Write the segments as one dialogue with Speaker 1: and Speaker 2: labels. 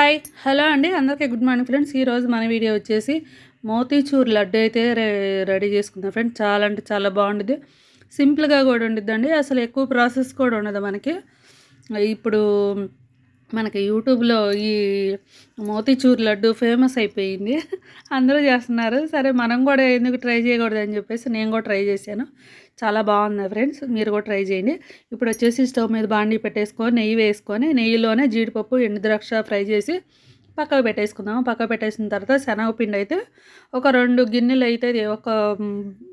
Speaker 1: Hi. Hello అండి అందరికీ good morning friends. ఈరోజు మన వీడియో వచ్చేసి మోతీచూర్ లడ్డు అయితే రెడీ చేసుకుందాం ఫ్రెండ్స్. చాలా అంటే చాలా బాగుంటుంది సింపుల్గా కూడా ఉండిద్దండి. అసలు ఎక్కువ ప్రాసెస్ కూడా ఉండదు మనకి. ఇప్పుడు మనకి యూట్యూబ్లో ఈ మోతీచూర్ లడ్డు ఫేమస్ అయిపోయింది. అందరూ చేస్తున్నారు. సరే మనం కూడా ఎందుకు ట్రై చేయకూడదు అని చెప్పేసి నేను కూడా ట్రై చేశాను. చాలా బాగుంది ఫ్రెండ్స్. మీరు కూడా ట్రై చేయండి. ఇప్పుడు వచ్చేసి స్టవ్ మీద బాండీ పెట్టేసుకొని నెయ్యి వేసుకొని నెయ్యిలోనే జీడిపప్పు ఎండుద్రాక్ష ఫ్రై చేసి పక్కకు పెట్టేసుకుందాము. పక్కకు పెట్టేసిన తర్వాత శనగపిండి అయితే ఒక రెండు గిన్నెలు అయితే ఒక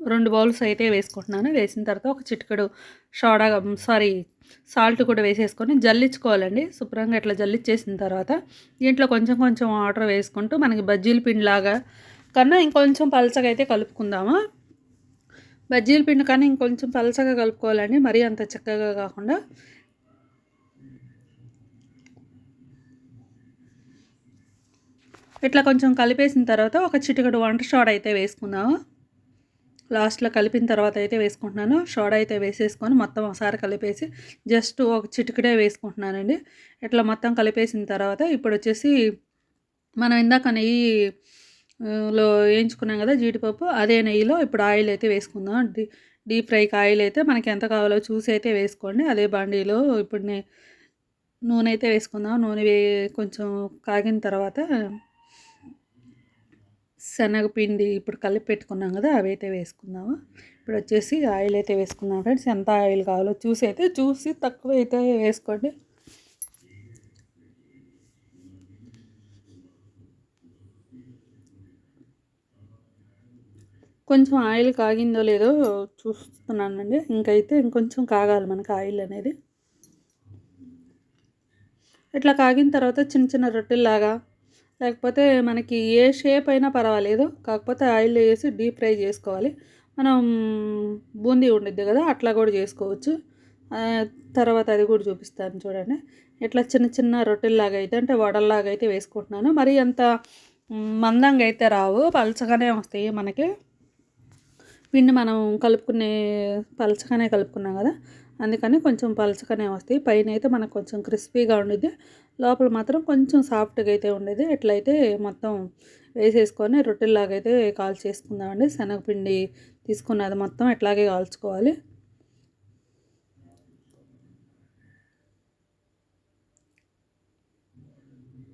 Speaker 1: రెండు బౌల్స్ అయితే వేసుకుంటున్నాను. వేసిన తర్వాత ఒక చిటికెడు సోడా సారీ సాల్ట్ కూడా వేసేసుకొని జల్లించుకోవాలండి. శుభ్రంగా ఇట్లా జల్లిచ్చేసిన తర్వాత దీంట్లో కొంచెం కొంచెం వాటర్ వేసుకుంటూ మనకి బజ్జీల పిండిలాగా కన్నా ఇంకొంచెం పలచగా అయితే కలుపుకుందాము. బజ్జీల పిండి కానీ ఇంకొంచెం పలచగా కలుపుకోవాలండి. మరీ అంత చక్కగా కాకుండా ఇట్లా కొంచెం కలిపేసిన తర్వాత ఒక చిటికడు వంట షాడ్ అయితే వేసుకుందాము. లాస్ట్లో కలిపిన తర్వాత అయితే వేసుకుంటున్నాను. సోడా అయితే వేసేసుకొని మొత్తం ఒకసారి కలిపేసి జస్ట్ ఒక చిటికడే వేసుకుంటున్నానండి. ఇట్లా మొత్తం కలిపేసిన తర్వాత ఇప్పుడు వచ్చేసి మనం ఇందాక నెయ్యి లో వేయించుకున్నాం కదా జీడిపప్పు అదే నెయ్యిలో ఇప్పుడు ఆయిల్ అయితే వేసుకుందాం డీ డీప్ ఫ్రైకి ఆయిల్ అయితే మనకి ఎంత కావాలో చూసి అయితే వేసుకోండి. అదే బాండీలో ఇప్పుడు నూనె అయితే వేసుకుందాం. నూనె వే కొంచెం కాగిన తర్వాత శనగపిండి ఇప్పుడు కలిపి పెట్టుకున్నాం కదా అవి అయితే వేసుకుందాము? ఇప్పుడు వచ్చేసి ఆయిల్ అయితే వేసుకుందాం ఫ్రెండ్స్. ఎంత ఆయిల్ కావాలో చూసి అయితే చూసి తక్కువ అయితే వేసుకోండి. కొంచెం ఆయిల్ కాగిందో లేదో చూస్తున్నానండి. ఇంకైతే ఇంకొంచెం కాగాలి మనకు ఆయిల్ అనేది. ఇట్లా కాగిన తర్వాత చిన్న చిన్న రొట్టెల్లాగా లేకపోతే మనకి ఏ షేప్ అయినా పర్వాలేదు. కాకపోతే ఆయిల్ వేసి డీప్ ఫ్రై చేసుకోవాలి. మనం బూందీ ఉండిద్ది కదా అట్లా కూడా చేసుకోవచ్చు. తర్వాత అది కూడా చూపిస్తాను చూడండి. ఇట్లా చిన్న చిన్న రొట్టెల్లాగా అయితే అంటే వడల్లాగా అయితే వేసుకుంటున్నాను. మరి అంత మందంగా అయితే రావు. పలచగానే వస్తాయి మనకి. పిండి మనం కలుపుకునే పలచగానే కలుపుకున్నాం కదా అందుకని కొంచెం పలచగానే వస్తాయి. పైన అయితే మనకు కొంచెం క్రిస్పీగా ఉండేది లోపల మాత్రం కొంచెం సాఫ్ట్గా అయితే ఉండేది ఎట్లయితే మొత్తం వేసేసుకొని రొట్టెల్లాగా అయితే కాల్ చేసుకుందామండి. శనగపిండి తీసుకున్నది మొత్తం ఎట్లాగే కాల్చుకోవాలి.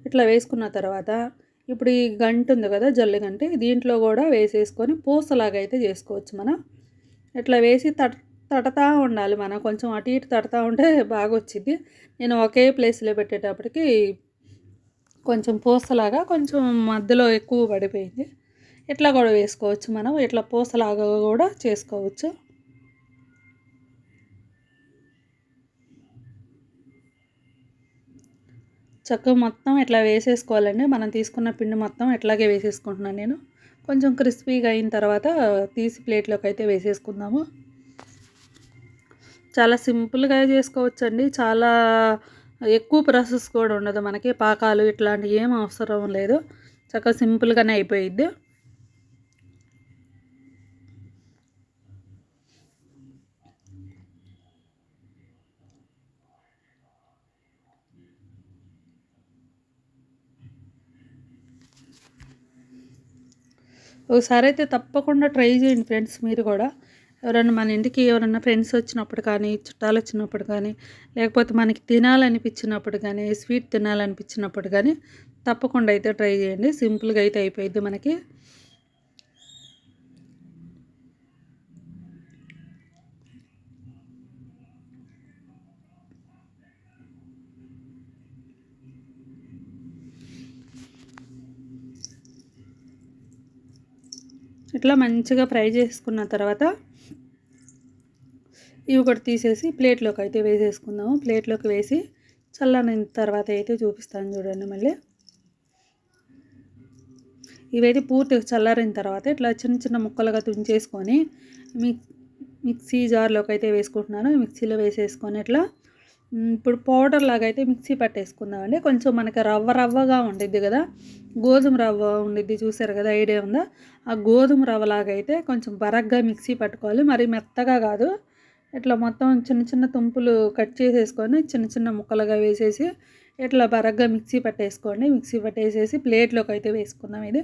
Speaker 1: ఇట్లా వేసుకున్న తర్వాత ఇప్పుడు ఈ గంట ఉంది కదా జల్లి గంట దీంట్లో కూడా వేసేసుకొని పూసలాగా అయితే చేసుకోవచ్చు మనం. ఇట్లా వేసి తట్ తడతా ఉండాలి. మనం కొంచెం అటు ఇటు తడతా ఉంటే బాగా వచ్చింది నేను ఒకే ప్లేస్లో పెట్టేటప్పటికి కొంచెం పూసలాగా కొంచెం మధ్యలో ఎక్కువ పడిపోయింది. ఇట్లా కూడా వేసుకోవచ్చు మనం. ఇట్లా పూసలాగా కూడా చేసుకోవచ్చు. చక్కగా మొత్తం ఇట్లా వేసేసుకోవాలండి? మనం తీసుకున్న పిండి మొత్తం ఇట్లాగే వేసేసుకుంటున్నాను నేను. కొంచెం క్రిస్పీగా అయిన తర్వాత తీసి ప్లేట్లోకి అయితే వేసేసుకుందాము. చాలా సింపుల్గా చేసుకోవచ్చండి. చాలా ఎక్కువ ప్రాసెస్ కూడా ఉండదు మనకి. పాకాలు ఇట్లాంటివి ఏం అవసరం లేదు. చక్కగా సింపుల్గానే అయిపోయిద్ది. ఒకసారి అయితే తప్పకుండా ట్రై చేయండి ఫ్రెండ్స్ మీరు కూడా. ఎవరైనా మన ఇంటికి ఎవరైనా ఫ్రెండ్స్ వచ్చినప్పుడు కానీ చుట్టాలు వచ్చినప్పుడు కానీ లేకపోతే మనకి తినాలనిపించినప్పుడు కానీ స్వీట్ తినాలనిపించినప్పుడు కానీ తప్పకుండా అయితే ట్రై చేయండి. సింపుల్గా అయితే అయిపోయింది మనకి. ఇట్లా మంచిగా ఫ్రై చేసుకున్న తర్వాత ఇవి కూడా తీసేసి ప్లేట్లోకి అయితే వేసేసుకుందాము. ప్లేట్లోకి వేసి చల్లనిన తర్వాత అయితే చూపిస్తాను చూడండి మళ్ళీ. ఇవైతే పూర్తిగా చల్లారిన తర్వాత ఇట్లా చిన్న చిన్న ముక్కలుగా తుంచేసుకొని మిక్ మిక్సీ జార్లోకి అయితే వేసుకుంటున్నాను. మిక్సీలో వేసేసుకొని ఇట్లా ఇప్పుడు పౌడర్ లాగా అయితే మిక్సీ పట్టేసుకుందామండి. కొంచెం మనకి రవ్వ రవ్వగా ఉండిద్ది కదా గోధుమ రవ్వ ఉండిద్ది చూసారు కదా ఐడియా ఉందా? ఆ గోధుమ రవ్వలాగా అయితే కొంచెం బరగ్గా మిక్సీ పట్టుకోవాలి. మరి మెత్తగా కాదు ఇట్లా మొత్తం చిన్న చిన్న తుంపులు కట్ చేసేసుకొని చిన్న చిన్న ముక్కలుగా వేసేసి ఇట్లా బరగ్గా మిక్సీ పట్టేసుకోండి. మిక్సీ పట్టేసేసి ప్లేట్లోకి అయితే వేసుకుందాం ఇది.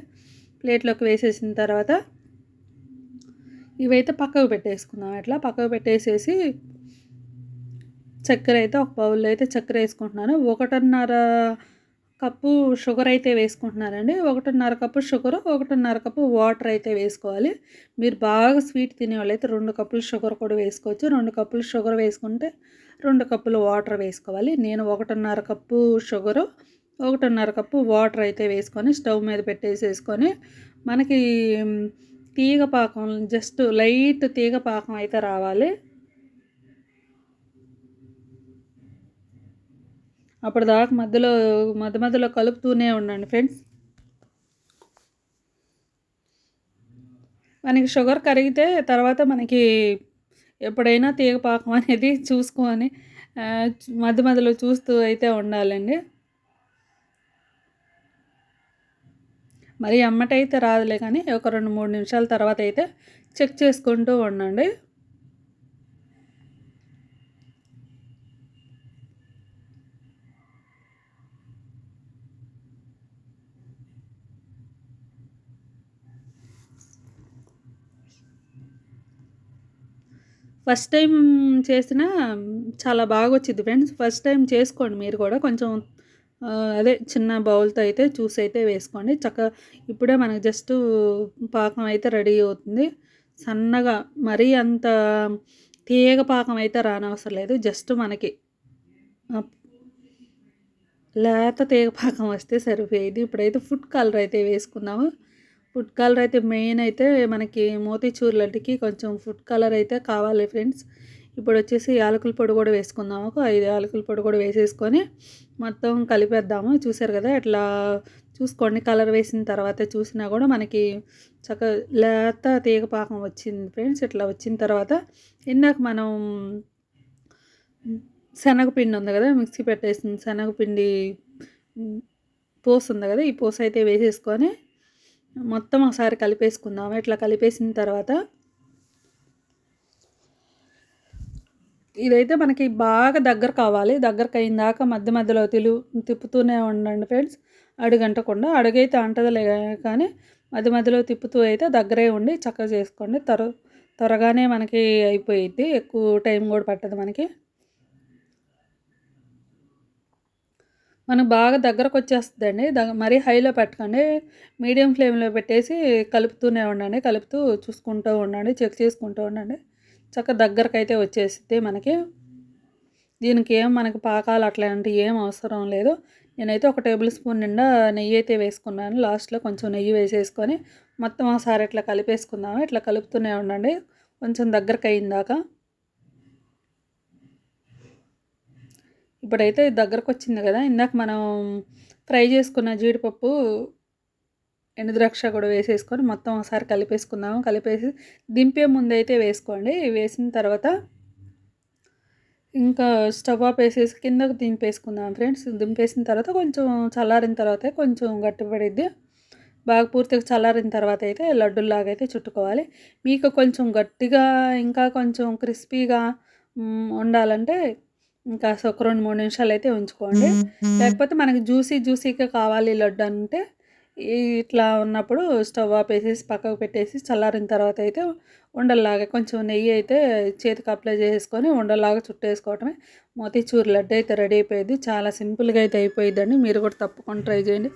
Speaker 1: ప్లేట్లోకి వేసేసిన తర్వాత ఇవైతే పక్కకు పెట్టేసుకుందాం. ఇట్లా పక్కకు పెట్టేసేసి చక్కెర అయితే ఒక బౌల్లో అయితే చక్కెర వేసుకుంటున్నాను. ఒకటిన్నర కప్పు షుగర్ అయితే వేసుకుంటున్నారండి. ఒకటిన్నర కప్పు షుగర్ ఒకటిన్నర కప్పు వాటర్ అయితే వేసుకోవాలి. మీరు బాగా స్వీట్ తినేవాళ్ళు అయితే రెండు కప్పులు షుగర్ కూడా వేసుకోవచ్చు. రెండు కప్పులు షుగర్ వేసుకుంటే రెండు కప్పులు వాటర్ వేసుకోవాలి. నేను ఒకటిన్నర కప్పు షుగరు ఒకటిన్నర కప్పు వాటర్ అయితే వేసుకొని స్టవ్ మీద పెట్టేసేసుకొని మనకి తీగ పాకం జస్ట్ లైట్ తీగ పాకం అయితే రావాలి. అప్పటిదాకా మధ్యలో మధ్య మధ్యలో కలుపుతూనే ఉండండి ఫ్రెండ్స్. మనకి షుగర్ కరిగితే తర్వాత మనకి ఎప్పుడైనా తీగ పాకం అనేది చూసుకొని మధ్య మధ్యలో చూస్తూ అయితే ఉండాలండి. మరి అమ్మటైతే రాదులే కానీ ఒక రెండు మూడు నిమిషాల తర్వాత అయితే చెక్ చేసుకుంటూ ఉండండి. ఫస్ట్ టైం చేసిన చాలా బాగా వచ్చింది ఫ్రెండ్స్. ఫస్ట్ టైం చేసుకోండి మీరు కూడా. కొంచెం అదే చిన్న బౌల్తో అయితే చూసి అయితే వేసుకోండి. చక్క ఇప్పుడే మనకు జస్ట్ పాకం అయితే రెడీ అవుతుంది. సన్నగా మరీ అంత తీగ పాకం అయితే రానవసరం లేదు. జస్ట్ మనకి లేత తీగ పాకం వస్తే సరిపోయేది. ఇప్పుడైతే ఫుడ్ కలర్ అయితే వేసుకుందాము. ఫుడ్ కలర్ అయితే మెయిన్ అయితే మనకి మోతీచూర్ లడ్డుకి కొంచెం ఫుడ్ కలర్ అయితే కావాలి ఫ్రెండ్స్. ఇప్పుడు వచ్చేసి యాలకుల పొడి కూడా వేసుకుందాము ఒక ఐదు యాలకుల పొడి కూడా వేసేసుకొని మొత్తం కలిపేద్దాము. చూసారు కదా ఇట్లా చూసుకోండి. కలర్ వేసిన తర్వాత చూసినా కూడా మనకి చక్క లేత తీగ పాకం వచ్చింది ఫ్రెండ్స్. ఇట్లా వచ్చిన తర్వాత ఇందాక మనం శనగపిండి ఉంది కదా మిక్సీ పెట్టేసింది శనగపిండి పోసు ఉంది కదా ఈ పోసు అయితే వేసేసుకొని మొత్తం ఒకసారి కలిపేసుకుందాం. ఇట్లా కలిపేసిన తర్వాత ఇదైతే మనకి బాగా దగ్గర కావాలి. దగ్గరకు అయిన దాకా మధ్య మధ్యలో తిలు తిప్పుతూనే ఉండండి ఫ్రెండ్స్. అడుగంటకుండా అడుగైతే అంటదలే కానీ మధ్య మధ్యలో తిప్పుతూ అయితే దగ్గరే ఉండి చక్కగా చేసుకోండి. త్వర త్వరగానే మనకి అయిపోయిద్ది. ఎక్కువ టైం కూడా పట్టదు మనకి. మనకు బాగా దగ్గరకు వచ్చేస్తుందండి. మరీ హైలో పెట్టకండి. మీడియం ఫ్లేమ్లో పెట్టేసి కలుపుతూనే ఉండండి. కలుపుతూ చూసుకుంటూ ఉండండి. చెక్ చేసుకుంటూ ఉండండి. చక్కగా దగ్గరకైతే అయితే వచ్చేసిద్ది మనకి. దీనికి ఏం మనకి పాకాలు అట్లాంటివి ఏం అవసరం లేదు. నేనైతే ఒక టేబుల్ స్పూన్ నిండా నెయ్యి అయితే వేసుకున్నాను. లాస్ట్లో కొంచెం నెయ్యి వేసేసుకొని మొత్తం ఒకసారి ఇట్లా కలిపేసుకుందాము? ఇట్లా కలుపుతూనే ఉండండి. కొంచెం దగ్గరకు అయిందాక ఇప్పుడైతే దగ్గరకు వచ్చింది కదా ఇందాక మనం ఫ్రై చేసుకున్న జీడిపప్పు ఎండుద్రాక్ష కూడా వేసేసుకొని మొత్తం ఒకసారి కలిపేసుకుందాము. కలిపేసి దింపే ముందు అయితే వేసుకోండి. వేసిన తర్వాత ఇంకా స్టవ్ ఆఫ్ వేసేసి కిందకు దింపేసుకుందాం ఫ్రెండ్స్. దింపేసిన తర్వాత కొంచెం చల్లారిన తర్వాత కొంచెం గట్టిపడిద్ది. బాగా పూర్తిగా చల్లారిన తర్వాత అయితే లడ్డుల్లాగా అయితే చుట్టుకోవాలి. మీకు కొంచెం గట్టిగా ఇంకా కొంచెం క్రిస్పీగా ఉండాలంటే ఇంకా ఒక రెండు మూడు నిమిషాలు అయితే ఉంచుకోండి లేకపోతే మనకి జ్యూసీ జ్యూసీగా కావాలి లడ్డు అంటే ఇట్లా ఉన్నప్పుడు స్టవ్ ఆపేసేసి పక్కకు పెట్టేసి చల్లారిన తర్వాత అయితే ఉండల్లాగా కొంచెం నెయ్యి అయితే చేతికి అప్లై చేసుకొని ఉండల్లాగా చుట్టేసుకోవటమే. మోతీచూర్ లడ్డు అయితే రెడీ అయిపోయింది. చాలా సింపుల్గా అయితే అయిపోయిందండి మీరు కూడా తప్పకుండా ట్రై చేయండి.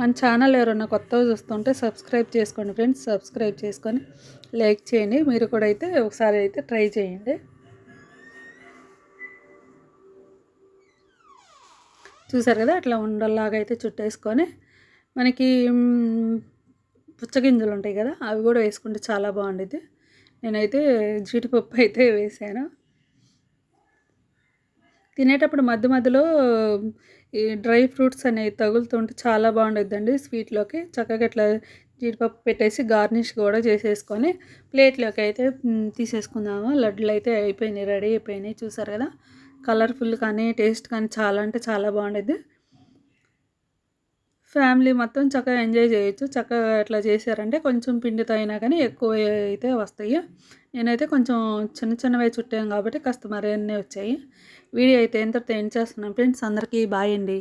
Speaker 1: మన ఛానల్ ఎవరైనా కొత్తగా చూస్తుంటే సబ్స్క్రైబ్ చేసుకోండి ఫ్రెండ్స్. సబ్స్క్రైబ్ చేసుకొని లైక్ చేయండి. మీరు కూడా అయితే ఒకసారి అయితే ట్రై చేయండి. చూసారు కదా అట్లా ఉండల్లాగా అయితే చుట్టేసుకొని మనకి పుచ్చగింజలు ఉంటాయి కదా అవి కూడా వేసుకుంటే చాలా బాగుండేది నేనైతే జీడిపప్పు అయితే వేసాను. తినేటప్పుడు మధ్య మధ్యలో ఈ డ్రై ఫ్రూట్స్ అనేవి తగులుతుంటే చాలా బాగుండేదండి స్వీట్లోకి. చక్కగా ఇట్లా జీడిపప్పు పెట్టేసి గార్నిష్ కూడా చేసేసుకొని ప్లేట్లోకి అయితే తీసేసుకుందాము. లడ్డులు అయితే అయిపోయినాయి రెడీ అయిపోయినాయి చూసారు కదా. కలర్ఫుల్ కానీ టేస్ట్ కానీ చాలా అంటే చాలా బాగుండేది. ఫ్యామిలీ మొత్తం చక్కగా ఎంజాయ్ చేయొచ్చు. చక్కగా ఎట్లా చేశారంటే కొంచెం పిండితో అయినా కానీ ఎక్కువ అయితే వస్తాయి. నేనైతే కొంచెం చిన్న చిన్నవి చుట్టాను కాబట్టి కాస్త మరిన్ని వచ్చాయి. వీడియో అయితే ఎంతటితో ఎండ్ చేస్తున్నాను. ఫ్రెండ్స్ అందరికీ బాయ్ అండి.